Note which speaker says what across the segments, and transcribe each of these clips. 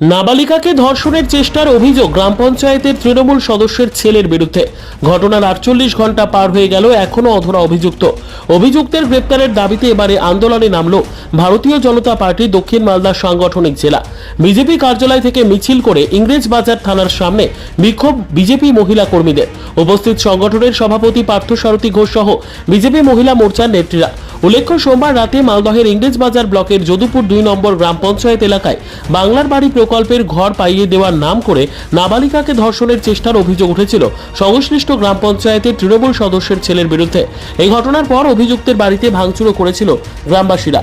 Speaker 1: নাবালিকাকে ধর্ষণের চেষ্টার অভিযোগ গ্রাম পঞ্চায়েতের তৃণমূল সদস্যের ছেলের বিরুদ্ধে। ঘটনার আটচল্লিশ ঘণ্টা পার হয়ে গেল এখনও অধরা অভিযুক্ত। অভিযুক্তের গ্রেপ্তারের দাবিতে এবারে আন্দোলনে নামল ভারতীয় জনতা পার্টি দক্ষিণ মালদা সাংগঠনিক জেলা। বিজেপি কার্যালয় থেকে মিছিল করে ইংরেজ বাজার থানার সামনে বিক্ষোভ বিজেপি মহিলা কর্মীদের। উপস্থিত সংগঠনের সভাপতি পার্থসারথী ঘোষ সহ বিজেপি মহিলা মোর্চার নেত্রীরা। উল্লেখ্য, সোমবার রাতে মালদহের ইংরেজ বাজার ব্লকের যদুপুর দুই নম্বর গ্রাম পঞ্চায়েত এলাকায় বাংলার বাড়ি প্রকল্পের ঘর পাইয়ে দেওয়ার নাম করে নাবালিকাকে ধর্ষণের চেষ্টার অভিযোগ উঠেছিল সংশ্লিষ্ট গ্রাম পঞ্চায়েতের তৃণমূল সদস্যের ছেলের বিরুদ্ধে। এই ঘটনার পর অভিযুক্তের বাড়িতে ভাঙচুরও করেছিল গ্রামবাসীরা।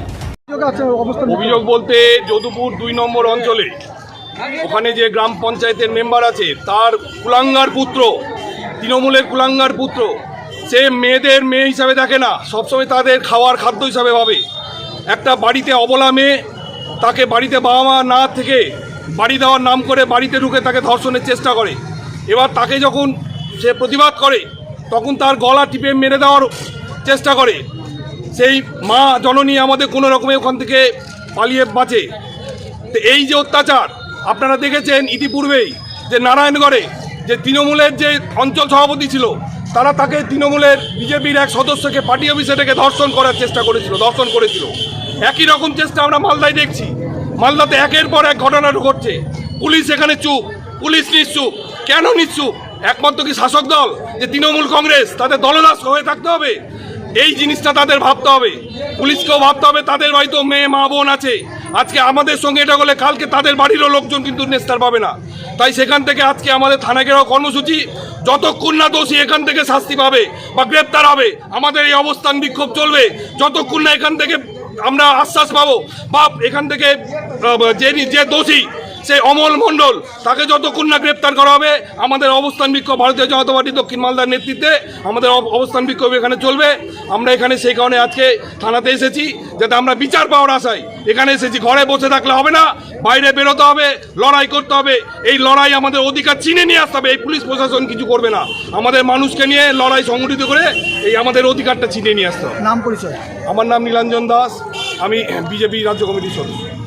Speaker 2: অভিযোগ
Speaker 3: বলতে যদুপুর দুই নম্বর অঞ্চলে। ওখানে যে গ্রাম পঞ্চায়েতের মেম্বার আছে তার কুলাঙ্গার পুত্র তৃণমূলের কুলাঙ্গার পুত্র সে মেয়েদের মেয়ে হিসাবে দেখে না সবসময় তাদের খাওয়ার খাদ্য হিসাবে ভাবে। একটা বাড়িতে অবলা মেয়ে তাকে বাড়িতে বাবা মা না থেকে বাড়ি দেওয়ার নাম করে বাড়িতে ঢুকে তাকে ধর্ষণের চেষ্টা করে। এবার তাকে যখন সে প্রতিবাদ করে, তখন তার গলা টিপে মেরে দেওয়ার চেষ্টা করে। সেই মা জননী আমাদের কোনো রকমে ওখান থেকে পালিয়ে বাঁচে। তো এই যে অত্যাচার, আপনারা দেখেছেন ইতিপূর্বেই যে নারায়ণগড়ে যে তৃণমূলের যে অঞ্চল সভাপতি ছিল, তারা তাকে তৃণমূলের বিজেপির এক সদস্যকে পার্টি অফিসে ডেকে ধর্ষণ করার চেষ্টা করেছিল, ধর্ষণ করেছিল। একই রকম চেষ্টা আমরা মালদায় দেখছি। মালদাতে একের পর এক ঘটনা ঘটছে। পুলিশ এখানে চুপ, পুলিশ নিশ্চুপ। কেন নিশ্চুপ? একমাত্র কি শাসক দল? যে তৃণমূল কংগ্রেস, তাদের দলদাস হয়ে থাকতে হবে? এই জিনিসটা তাদের ভাবতে হবে। পুলিশকেও ভাবতে হবে, তাদের হয়তো মেয়ে, মা, বোন আছে। আজকে আমাদের সঙ্গে এটা হলে কালকে তাদের বাড়িরও লোকজন কিন্তু নেস্তার পাবে না। তাই সেখান থেকে আজকে আমাদের থানা ঘেরাও কর্মসূচি, যতক্ষণ না দোষী এখান থেকে শাস্তি পাবে বা গ্রেপ্তার হবে, আমাদের এই অবস্থান বিক্ষোভ চলবে। যতক্ষণ না এখান থেকে আমরা আশ্বাস পাবো বা এখান থেকে যে যে দোষী সেই অমল মণ্ডল তাকে যতক্ষণ না গ্রেপ্তার করা হবে আমাদের অবস্থান বিক্ষোভ ভারতীয় জনতা পার্টি দক্ষিণ মালদার নেতৃত্বে আমাদের অব- অবস্থান বিক্ষোভ এখানে চলবে। আমরা এখানে সেই কারণে আজকে থানাতে এসেছি যাতে আমরা বিচার পাওয়ার আশায় এখানে এসেছি। ঘরে বসে থাকলে হবে না বাইরে বেরোতে হবে লড়াই করতে হবে। এই লড়াই আমাদের অধিকার চিনে নিয়ে আসতে হবে এই পুলিশ প্রশাসন কিছু করবে না। আমাদের মানুষকে নিয়ে লড়াই সংগঠিত করে এই আমাদের অধিকারটা চিনে নিয়ে আসতে হবে।
Speaker 2: নাম পরিচয়?
Speaker 3: আমার নাম নীলাঞ্জন দাস আমি বিজেপি রাজ্য কমিটির সদস্য।